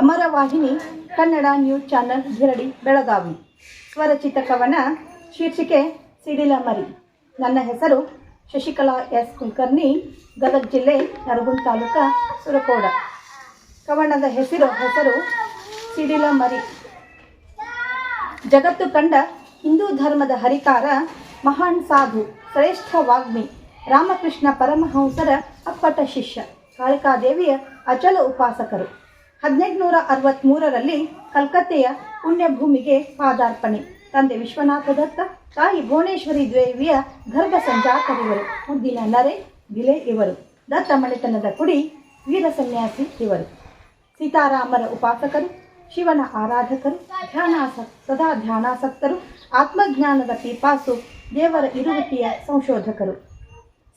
ಅಮರವಾಹಿನಿ Kannada news channel ಧಿರಡಿ ಬೆಳಗಾವಿ. ಸ್ವರಚಿತ ಕವನ ಶೀರ್ಷಿಕೆ ಸಿಡಿಲ ಮರಿ. ನನ್ನ ಹೆಸರು ಶಶಿಕಲಾ ಎಸ್. ಕುಲಕರ್ಣಿ, ಗದಗ ಜಿಲ್ಲೆ ನರಗುಂದ ತಾಲೂಕ ಸುರಕೋಡ. ಕವನದ ಹೆಸರು ಹೆಸರು ಸಿಡಿಲ ಮರಿ. ಜಗತ್ತು ಕಂಡ ಹಿಂದೂ ಧರ್ಮದ ಹರಿಕಾರ ಮಹಾನ್ ಸಾಧು, ಶ್ರೇಷ್ಠ ವಾಗ್ಮಿ, ರಾಮಕೃಷ್ಣ ಪರಮಹಂಸರ ಅಪ್ಪಟ ಶಿಷ್ಯ, ಕಾಳಿಕಾದೇವಿಯ ಅಚಲ ಉಪಾಸಕರು. ಹದಿನೆಂಟುನೂರ ಅರವತ್ತ್ಮೂರರಲ್ಲಿ ಕಲ್ಕತ್ತೆಯ ಪುಣ್ಯಭೂಮಿಗೆ ಪಾದಾರ್ಪಣೆ. ತಂದೆ ವಿಶ್ವನಾಥ ದತ್ತ ತಾಯಿ ಭುವನೇಶ್ವರಿ ದೇವಿಯ ಗರ್ಭ ಸಂಜಾತರಿವರು. ಮುದ್ದಿನ ನರೆ ಗಿಲೆ ಇವರು. ದತ್ತ ಮಣಿತನದ ಕುಡಿ, ವೀರ ಸನ್ಯಾಸಿ ಇವರು. ಸೀತಾರಾಮರ ಉಪಾಸಕರು, ಶಿವನ ಆರಾಧಕರು ಧ್ಯಾನಾಸಕ್ ಸದಾ ಧ್ಯಾನಾಸಕ್ತರು, ಆತ್ಮಜ್ಞಾನದ ಪೀಪಾಸು, ದೇವರ ಇರುವಿಕೆಯ ಸಂಶೋಧಕರು.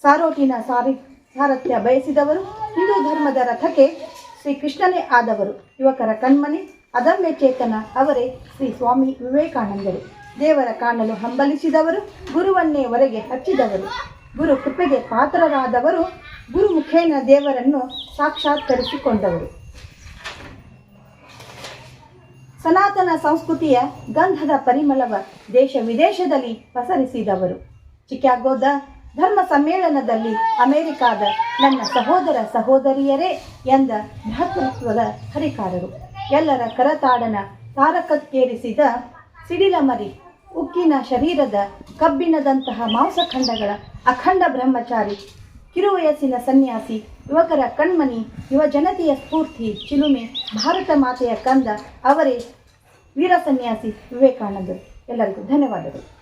ಸಾರೋಟಿನ ಸಾರಿ, ಸಾರಥ್ಯ ಬಯಸಿದವರು, ಹಿಂದೂ ಧರ್ಮದ ರಥಕ್ಕೆ ಶ್ರೀ ಕೃಷ್ಣನೇ ಆದವರು. ಯುವಕರ ಕಣ್ಮನೆ ಅದಮ್ಯ ಚೇತನ ಅವರೇ ಶ್ರೀ ಸ್ವಾಮಿ ವಿವೇಕಾನಂದರು. ದೇವರ ಕಾಣಲು ಹಂಬಲಿಸಿದವರು, ಗುರುವನ್ನೇ ಹೊರಗೆ ಹಚ್ಚಿದವರು. ಗುರು ಕೃಪೆಗೆ ಪಾತ್ರರಾದವರು, ಗುರು ಮುಖೇನ ದೇವರನ್ನು ಸಾಕ್ಷಾತ್ಕರಿಸಿಕೊಂಡವರು. ಸನಾತನ ಸಂಸ್ಕೃತಿಯ ಗಂಧದ ಪರಿಮಳವ ದೇಶ ವಿದೇಶದಲ್ಲಿ ಪಸರಿಸಿದವರು. ಚಿಕಾಗೋದ ಧರ್ಮ ಸಮ್ಮೇಳನದಲ್ಲಿ ಅಮೆರಿಕಾದ ನನ್ನ ಸಹೋದರ ಸಹೋದರಿಯರೇ ಎಂದ ಭ್ರಾತೃತ್ವದ ಹರಿಕಾರರು. ಎಲ್ಲರ ಕರತಾಡನ ತಾರಕಕ್ಕೇರಿಸಿದ ಸಿಡಿಲ ಮರಿ ಉಕ್ಕಿನ ಶರೀರದ ಕಬ್ಬಿಣದಂತಹ ಮಾಂಸಖಂಡಗಳ ಅಖಂಡ ಬ್ರಹ್ಮಚಾರಿ ಕಿರುವಯಸ್ಸಿನ ಸನ್ಯಾಸಿ, ಯುವಕರ ಕಣ್ಮನಿ, ಯುವ ಜನತೆಯ ಸ್ಫೂರ್ತಿ, ಚಿಲುಮೆ, ಭಾರತ ಮಾತೆಯ ಕಂದ ಅವರೇ ವೀರ ಸನ್ಯಾಸಿ ವಿವೇಕಾನಂದರು. ಎಲ್ಲರಿಗೂ ಧನ್ಯವಾದಗಳು.